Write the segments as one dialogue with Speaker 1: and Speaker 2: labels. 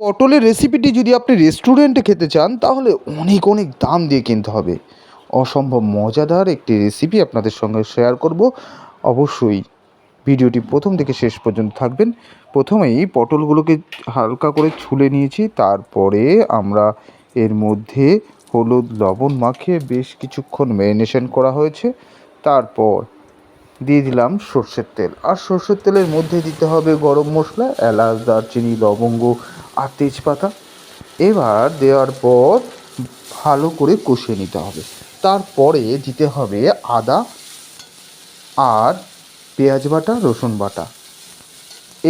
Speaker 1: পটলের রেসিপিটি যদি আপনি রেস্টুরেন্টে খেতে চান, তাহলে অনেক অনেক দাম দিয়ে কিনতে হবে। অসম্ভব মজাদার একটি রেসিপি আপনাদের সঙ্গে শেয়ার করব। অবশ্যই ভিডিওটি প্রথম থেকে শেষ পর্যন্ত থাকবেন। প্রথমেই পটলগুলোকে হালকা করে ছুলে নিয়েছি। তারপরে আমরা এর মধ্যে হলুদ, লবণ মাখিয়ে বেশ কিছুক্ষণ ম্যারিনেশন করা হয়েছে। তারপর দিয়ে দিলাম সর্ষের তেল। আর সর্ষের তেলের মধ্যে দিতে হবে গরম মশলা, এলাচ, দারচিনি, লবঙ্গ আর তেজপাতা। এবার দেওয়ার পর ভালো করে কষিয়ে নিতে হবে। তারপরে দিতে হবে আদা আর পেঁয়াজ বাটা, রসুন বাটা।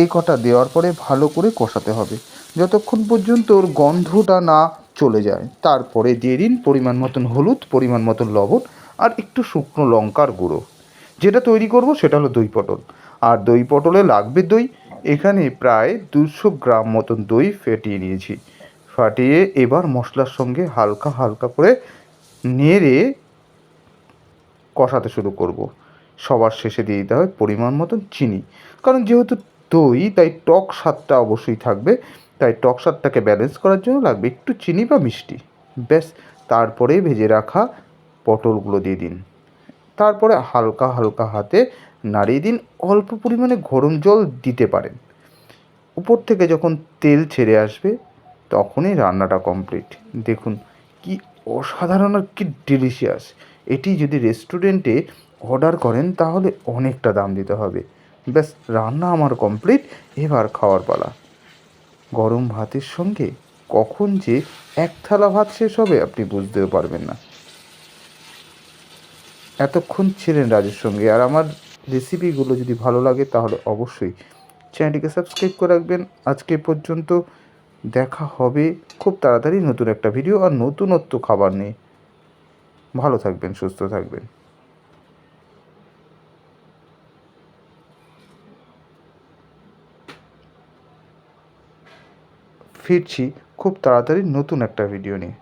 Speaker 1: এই কটা দেওয়ার পরে ভালো করে কষাতে হবে। যতক্ষণ পর্যন্ত ওর গন্ধটা না চলে যায়, তারপরে দিয়ে দিন পরিমাণ মতন হলুদ, পরিমাণ মতন লবণ আর একটু শুকনো লঙ্কার গুঁড়ো। যেটা তৈরি করব সেটা হলো দই পটল। আর দই পটলে লাগবে দই এখানে প্রায় দুশো গ্রাম মতন দই ফেটিয়ে নিয়েছি। ফাটিয়ে এবার মশলার সঙ্গে হালকা হালকা করে নেড়ে কষাতে শুরু করব। সবার শেষে দিয়ে দিতে হবে পরিমাণ মতন চিনি। কারণ যেহেতু দই, তাই টক স্বাদটা অবশ্যই থাকবে। তাই টক স্বাদটাকে ব্যালেন্স করার জন্য লাগবে একটু চিনি বা মিষ্টি। ব্যাস, তারপরে ভেজে রাখা পটলগুলো দিয়ে দিন। তারপরে হালকা হালকা হাতে নাড়িয়ে দিন, অল্প পরিমাণে গরম জল দিতে পারেন। উপর থেকে যখন তেল ছেড়ে আসবে, তখনই রান্নাটা কমপ্লিট দেখুন, কি অসাধারণ আর কি ডেলিশিয়াস এটি যদি রেস্টুরেন্টে অর্ডার করেন, তাহলে অনেকটা দাম দিতে হবে। ব্যাস, রান্না আমার কমপ্লিট এবার খাওয়ার পালা। গরম ভাতের সঙ্গে কখন যে এক থালা ভাত শেষ হবে, আপনি বুঝতেও পারবেন না। এতক্ষণ ছিলেন রাজের সঙ্গে, আর আমার রেসিপিগুলো যদি ভালো লাগে, তাহলে অবশ্যই চ্যানেলটিকে সাবস্ক্রাইব করে রাখবেন। আজকে পর্যন্ত দেখা হবে খুব তাড়াতাড়ি নতুন একটা ভিডিও আর নতুনত্ব খাবার নিয়ে। ভালো থাকবেন, সুস্থ থাকবেন। ফিরছি খুব তাড়াতাড়ি নতুন একটা ভিডিও নিয়ে।